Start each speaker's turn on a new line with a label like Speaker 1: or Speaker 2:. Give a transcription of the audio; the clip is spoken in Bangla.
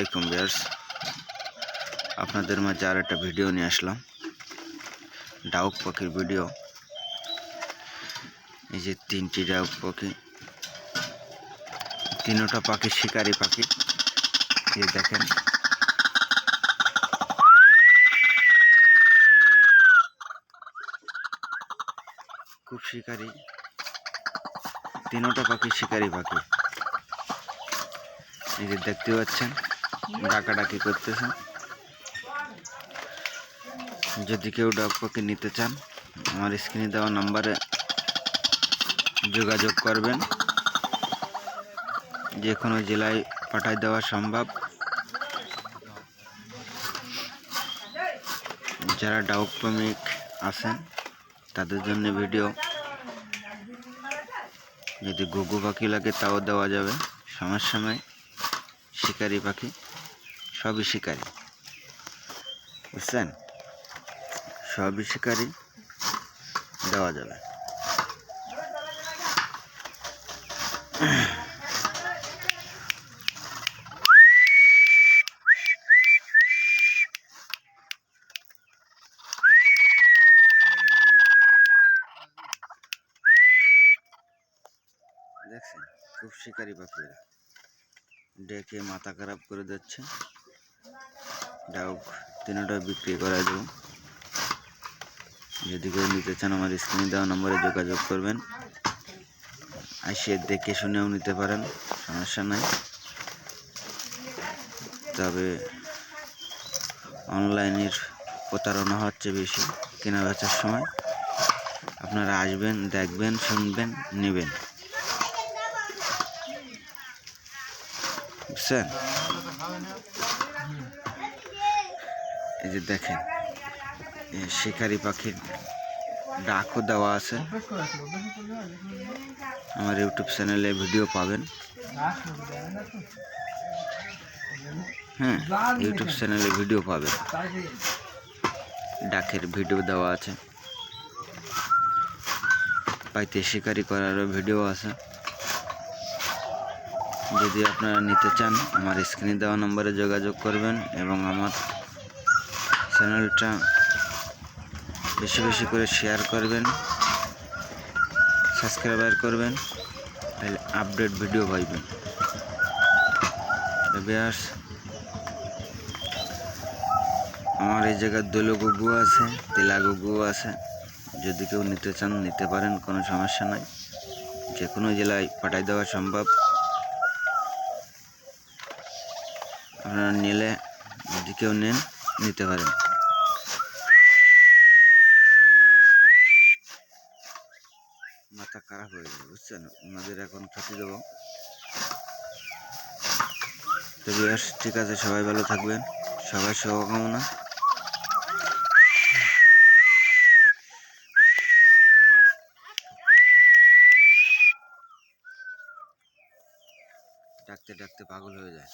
Speaker 1: আলাইকুম বিয়ার্স আপনাদের মাঝে আর একটা ভিডিও নিয়ে আসলাম। ডাউক পাখির ভিডিও। এই যে তিনটি ডাউক পাখি তিনোটা পাখি শিকারি পাখি। এই দেখেন। খুব শিকারি। তিনোটা পাখি শিকারি পাখি। এই যে দেখতে পাচ্ছেন। ডাকাডাকি করতেছে। যদি কেউ ডগ পাখি নিতে চান, আমার স্ক্রিনে দেওয়া নাম্বারে যোগাযোগ করবেন। যে কোনো জেলায় পাঠায় দেওয়া সম্ভব। যারা ডাউক প্রেমিক আছেন, তাদের জন্য ভিডিও। যদি ঘুঘু পাখি লাগে, তাও দেওয়া যাবে। সমস্যা নয় শিকারি পাখি। সবই শিকারি। বুঝছেন? সবই শিকারি, দেওয়া যাবে। দেখছেন? খুব শিকারি পাখিরা ডেকে মাথা খারাপ করে দিচ্ছে। ডাউক তিনটা বিক্রি করা দেবো। যদি কেউ নিতে চান আমার স্ক্রিনে দেওয়া নম্বরে যোগাযোগ করবেন। আসে দেখে শুনেও নিতে পারেন, সমস্যা নাই। তবে অনলাইনের প্রতারণা হচ্ছে বেশি কেনা বেচার সময়। আপনারা আসবেন, দেখবেন, শুনবেন, নেবেন। বুঝছেন? এই যে দেখেন শিকারি পাখির ডাকও দেওয়া আছে। আমার ইউটিউব চ্যানেলে ভিডিও পাবেন। হ্যাঁ ইউটিউব চ্যানেলে ভিডিও পাবেন। ডাকের ভিডিও দেওয়া আছে। পাইতে শিকারি করারও ভিডিও আছে। যদি আপনারা নিতে চান, আমার স্ক্রিনে দেওয়া নম্বরে যোগাযোগ করবেন এবং আমার চ্যানেলটা বেশি বেশি করে শেয়ার করবেন সাবস্ক্রাইবার করবেন, তাহলে আপডেট ভিডিও পাইবেন। বিয়ার্স আমার এই জায়গার দোলো গুগু আছে, তেলা আছে। যদি কেউ নিতে চান, নিতে পারেন, কোনো সমস্যা নাই। যে কোনো জেলায় পাঠাই দেওয়া সম্ভব। আপনারা নিলে যদি কেউ নেন, নিতে পারেন। মাথা খারাপ হয়ে যাবে বুঝছেন? ওনাদের এখন খেতে দেবো। তো বিয়াস ঠিক আছে, সবাই ভালো থাকবেন। সবাই শুভকামনা। ডাকতে ডাকতে পাগল হয়ে যায়।